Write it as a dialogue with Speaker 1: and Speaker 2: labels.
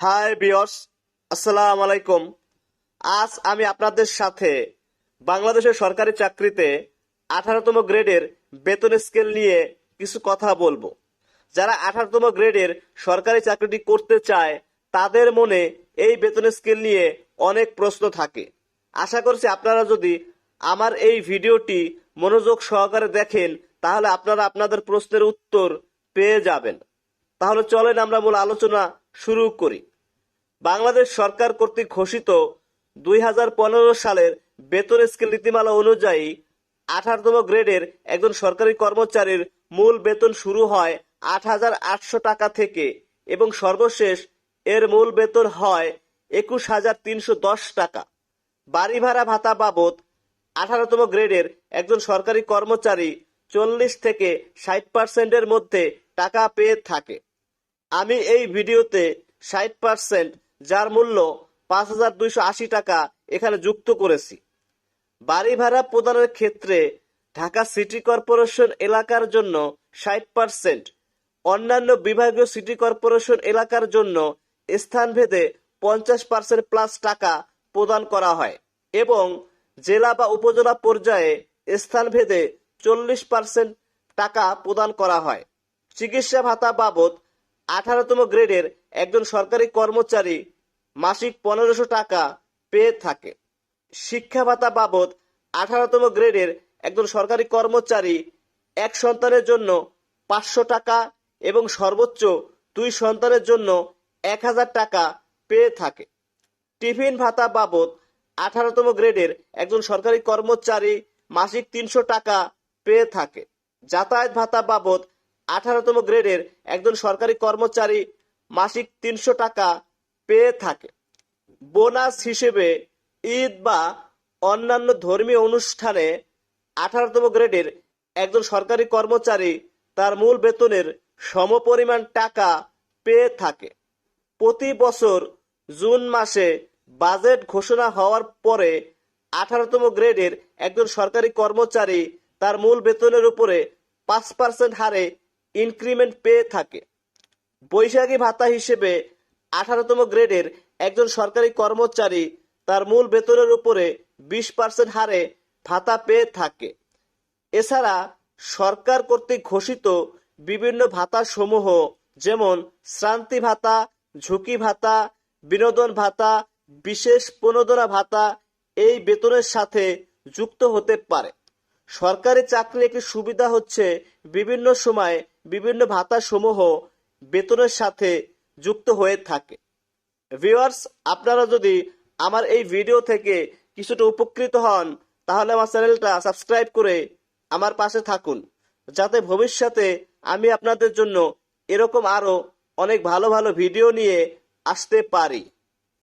Speaker 1: High বিয়স আসসালাম আলাইকুম আজ আমি আপনাদের সাথে বাংলাদেশের সরকারি চাকরিতে আঠারোতম গ্রেডের বেতন স্কেল নিয়ে কিছু কথা বলব যারা আঠারোতম গ্রেডের সরকারি চাকরিটি করতে চায় তাদের মনে এই বেতন স্কেল নিয়ে অনেক প্রশ্ন থাকে আশা করছি আপনারা যদি আমার এই ভিডিওটি মনোযোগ সহকারে দেখেন তাহলে আপনারা আপনাদের প্রশ্নের উত্তর পেয়ে যাবেন তাহলে চলেন আমরা মূল আলোচনা শুরু করি বাংলাদেশ সরকার কর্তৃক ঘোষিত দুই হাজার পনেরো সালের বেতন স্কেল নীতিমালা অনুযায়ী আঠারোতম গ্রেডের একজন সরকারি কর্মচারীর মূল বেতন শুরু হয় আট হাজার আটশো টাকা থেকে এবং সর্বশেষ এর মূল বেতন হয় একুশ হাজার তিনশো দশ টাকা। বাড়ি ভাড়া ভাতা বাবদ আঠারোতম গ্রেডের একজন সরকারি কর্মচারী চল্লিশ থেকে ষাট পার্সেন্টের মধ্যে টাকা পেয়ে থাকে। আমি এই ভিডিওতে ষাট পার্সেন্ট যার মূল্য পাঁচ হাজার দুইশো আশি টাকা এখানে যুক্ত করেছি। বাড়ি ভাড়া প্রদানের ক্ষেত্রে ঢাকা সিটি কর্পোরেশন এলাকার জন্য ষাট পার্সেন্ট, অন্যান্য বিভাগীয় সিটি কর্পোরেশন এলাকার জন্য স্থানভেদে পঞ্চাশ পার্সেন্ট প্লাস টাকা প্রদান করা হয় এবং জেলা বা উপজেলা পর্যায়ে স্থানভেদে চল্লিশ পার্সেন্ট টাকা প্রদান করা হয়। চিকিৎসা ভাতা বাবদ আঠারোতম গ্রেডের একজন সরকারি কর্মচারী মাসিক পনেরোশো টাকা পেয়ে থাকে। শিক্ষা ভাতা বাবদ আঠারোতম গ্রেডের একজন সরকারি কর্মচারী এক সন্তানের জন্য পাঁচশো টাকা এবং সর্বোচ্চ দুই সন্তানের জন্য এক হাজার টাকা পেয়ে থাকে। টিফিন ভাতা বাবদ আঠারোতম গ্রেডের একজন সরকারি কর্মচারী মাসিক তিনশো টাকা পেয়ে থাকে। যাতায়াত ভাতা বাবদ আঠারোতম গ্রেডের একজন সরকারি কর্মচারী মাসিক তিনশো টাকা পেয়ে থাকে। বোনাস হিসেবে ঈদ বা অন্যান্য ধর্মীয় অনুষ্ঠানে আঠারোতম গ্রেডের একজন সরকারি কর্মচারী তার মূল বেতনের সমপরিমাণ টাকা পেয়ে থাকে। প্রতি বছর জুন মাসে বাজেট ঘোষণা হওয়ার পরে আঠারোতম গ্রেডের একজন সরকারি কর্মচারী তার মূল বেতনের উপরে পাঁচ পার্সেন্ট হারে ইনক্রিমেন্ট পেয়ে থাকে। বৈশাখী ভাতা হিসেবে আঠারোতম গ্রেডের একজন সরকারি কর্মচারী তার মূল বেতনের উপরে বিশ পার্সেন্ট হারে ভাতা পেয়ে থাকে। এছাড়া সরকার কর্তৃক ঘোষিত বিভিন্ন ভাতা সমূহ যেমন শ্রান্তি ভাতা, ঝুঁকি ভাতা, বিনোদন ভাতা, বিশেষ প্রণোদনা ভাতা এই বেতনের সাথে যুক্ত হতে পারে। সরকারি চাকরির একটি সুবিধা হচ্ছে বিভিন্ন সময় বিভিন্ন ভাতা সমূহ বেতনের সাথে যুক্ত হয়ে থাকে। ভিউয়ার্স আপনারা যদি আমার এই ভিডিও থেকে কিছুটা উপকৃত হন, তাহলে আমার চ্যানেলটা সাবস্ক্রাইব করে আমার পাশে থাকুন, যাতে ভবিষ্যতে আমি আপনাদের জন্য এরকম আরও অনেক ভালো ভালো ভিডিও নিয়ে আসতে পারি।